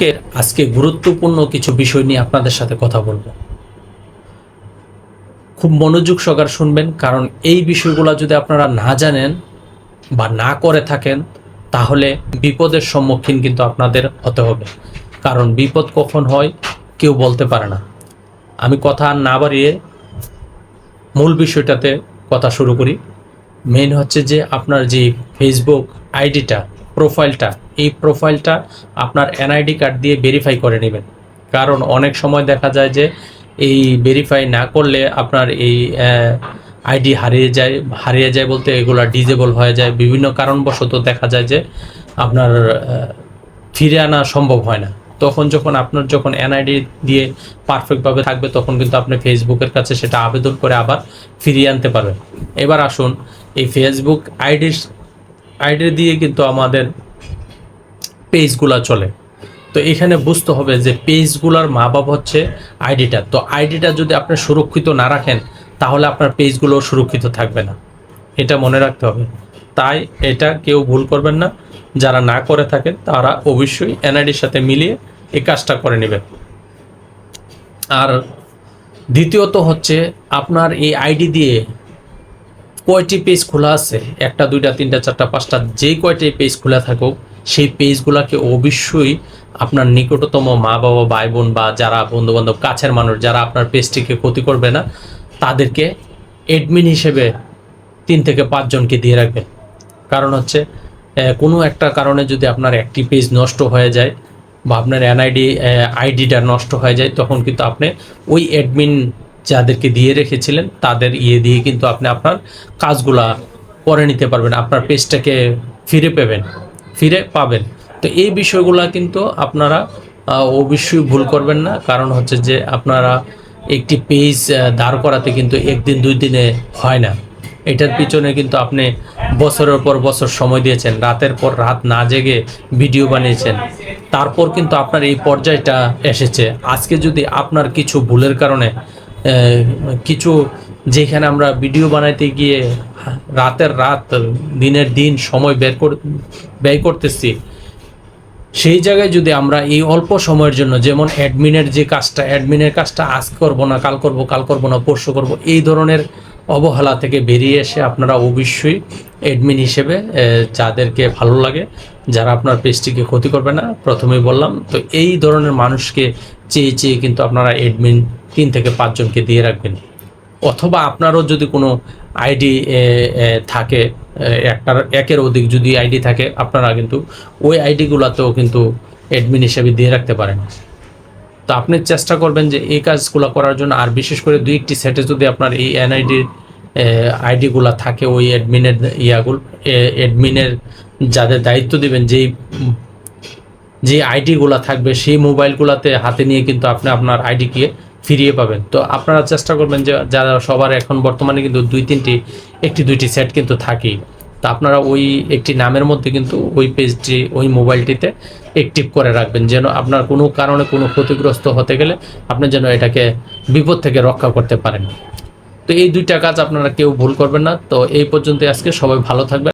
ফেসবুকের আজকে গুরুত্বপূর্ণ কিছু বিষয় নিয়ে আপনাদের সাথে কথা বলব। খুব মনোযোগ সহকার শুনবেন, কারণ এই বিষয়গুলো যদি আপনারা না জানেন বা না করে থাকেন, তাহলে বিপদের সম্মুখীন কিন্তু আপনাদের হতে হবে। কারণ বিপদ কখন হয় কেউ বলতে পারে না। আমি কথা না বাড়িয়ে মূল বিষয়টাতে কথা শুরু করি। মেন হচ্ছে যে আপনার যে ফেসবুক আইডিটা প্রোফাইলটা, এই প্রোফাইলটা আপনার এনআইডি কার্ড দিয়ে ভেরিফাই করে নেবেন। কারণ অনেক সময় দেখা যায় যে এই ভেরিফাই না করলে আপনার এই আইডি হারিয়ে যায় হারিয়ে যায় বলতে এগুলো ডিজেবল হয়ে যায়। বিভিন্ন কারণবশত দেখা যায় যে আপনার ফিরে আনা সম্ভব হয় না। তখন যখন আপনার যখন এনআইডি দিয়ে পারফেক্টভাবে থাকবে, তখন কিন্তু আপনি ফেসবুকের কাছে সেটা আবেদন করে আবার ফিরিয়ে আনতে পারবেন। এবার আসুন, এই ফেসবুক আইডি আইডি দিয়ে কিন্তু আমাদের পেজগুলা চলে। তো এখানে বুঝতে হবে যে পেজগুলার মা বাপ হচ্ছে আইডিটা। তো আইডিটা যদি আপনি সুরক্ষিত না রাখেন, তাহলে আপনার পেজগুলো সুরক্ষিত থাকবে না। এটা মনে রাখতে হবে। তাই এটা কেউ ভুল করবেন না। যারা না করে থাকেন, তারা অবশ্যই এনআইডির সাথে মিলিয়ে এই কাজটা করে নেবেন। আর দ্বিতীয়ত হচ্ছে, আপনার এই আইডি দিয়ে কয়টি পেজ খোলা আছে? একটা, দুইটা, তিনটা, চারটা, পাঁচটা যে কয়টি পেজ খোলা থাকুক, সেই পেজগুলোকে অবশ্যই আপনার নিকটতম মা বাবা ভাই বোন বা যারা বন্ধু বান্ধব কাছের মানুষ, যারা আপনার পেজটিকে ক্ষতি করবে না, তাদেরকে এডমিন হিসেবে তিন থেকে পাঁচজনকে দিয়ে রাখবেন। কারণ হচ্ছে কোনো একটা কারণে যদি আপনার একটি পেজ নষ্ট হয়ে যায় বা আপনার এনআইডি আইডিটা নষ্ট হয়ে যায়, তখন কিন্তু আপনি ওই অ্যাডমিন যাদেরকে দিয়ে রেখেছিলেন, তাদের ইয়ে দিয়ে কিন্তু আপনি আপনার কাজগুলা করে নিতে পারবেন, আপনার পেজটাকে ফিরে পাবেন ফিরে পাবেন। তো এই বিষয়গুলা কিন্তু আপনারা অবশ্যই ভুল করবেন না, কারণ হচ্ছে যে আপনারা একটি পেজ দাঁড় করাতে কিন্তু একদিন, দুই দিনে হয় না। এটার পিছনে কিন্তু আপনি বছরের পর বছর সময় দিয়েছেন, রাতের পর রাত না জেগে ভিডিও বানিয়েছেন। তারপর কিন্তু আপনার এই পর্যায়টা এসেছে। আজকে যদি আপনার কিছু ভুলের কারণে কিছু যেখানে আমরা ভিডিও বানাইতে গিয়ে রাতের রাত, দিনের দিন সময় বের কর, ব্যয় করতেছি, সেই জায়গায় যদি আমরা এই অল্প সময়ের জন্য, যেমন অ্যাডমিনের যে কাজটা অ্যাডমিনের কাজটা আজ করব না, কাল করব কাল করব না, পরশু করব, এই ধরনের অবহেলা থেকে বেরিয়ে এসে আপনারা অবশ্যই অ্যাডমিন হিসেবে যাদেরকে ভালো লাগে, যারা আপনার পেজটিকে ক্ষতি করবে না, প্রথমেই বললাম, তো এই ধরনের মানুষকে চেয়ে চেয়ে কিন্তু আপনারা অ্যাডমিন তিন থেকে পাঁচজনকে দিয়ে রাখবেন। অথবা আপনারও যদি কোনো আইডি থাকে একটার, একের অধিক যদি আইডি থাকে, আপনারা কিন্তু ওই আইডিগুলোতেও কিন্তু অ্যাডমিন হিসেবে দিয়ে রাখতে পারেন। তো আপনি চেষ্টা করবেন যে এই কাজগুলো করার জন্য, আর বিশেষ করে দুই একটি সেটে যদি আপনার এই এনআইডির আইডিগুলো থাকে, ওই অ্যাডমিনের ইয়াগুলো অ্যাডমিনের যাদের দায়িত্ব দিবেন, যেই যে আইডিগুলো থাকবে, সেই মোবাইলগুলোতে হাতে নিয়ে কিন্তু আপনি আপনার আইডিকে ফিরিয়ে পাবেন। তো আপনারা চেষ্টা করবেন যে যারা সবার এখন বর্তমানে কিন্তু দুই তিনটি, একটি দুইটি সেট কিন্তু থাকেই। তা আপনারা ওই একটি নামের মধ্যে কিন্তু ওই পেজটি ওই মোবাইলটিতে অ্যাক্টিভ করে রাখবেন। যেন আপনার কোনো কারণে কোনো ক্ষতিগ্রস্ত হতে গেলে আপনি যেন এটাকে বিপদ থেকে রক্ষা করতে পারেন। তো এই দুইটা কাজ আপনারা কেউ ভুল করবেন না। তো এই পর্যন্ত আজকে। সবাই ভালো থাকবেন।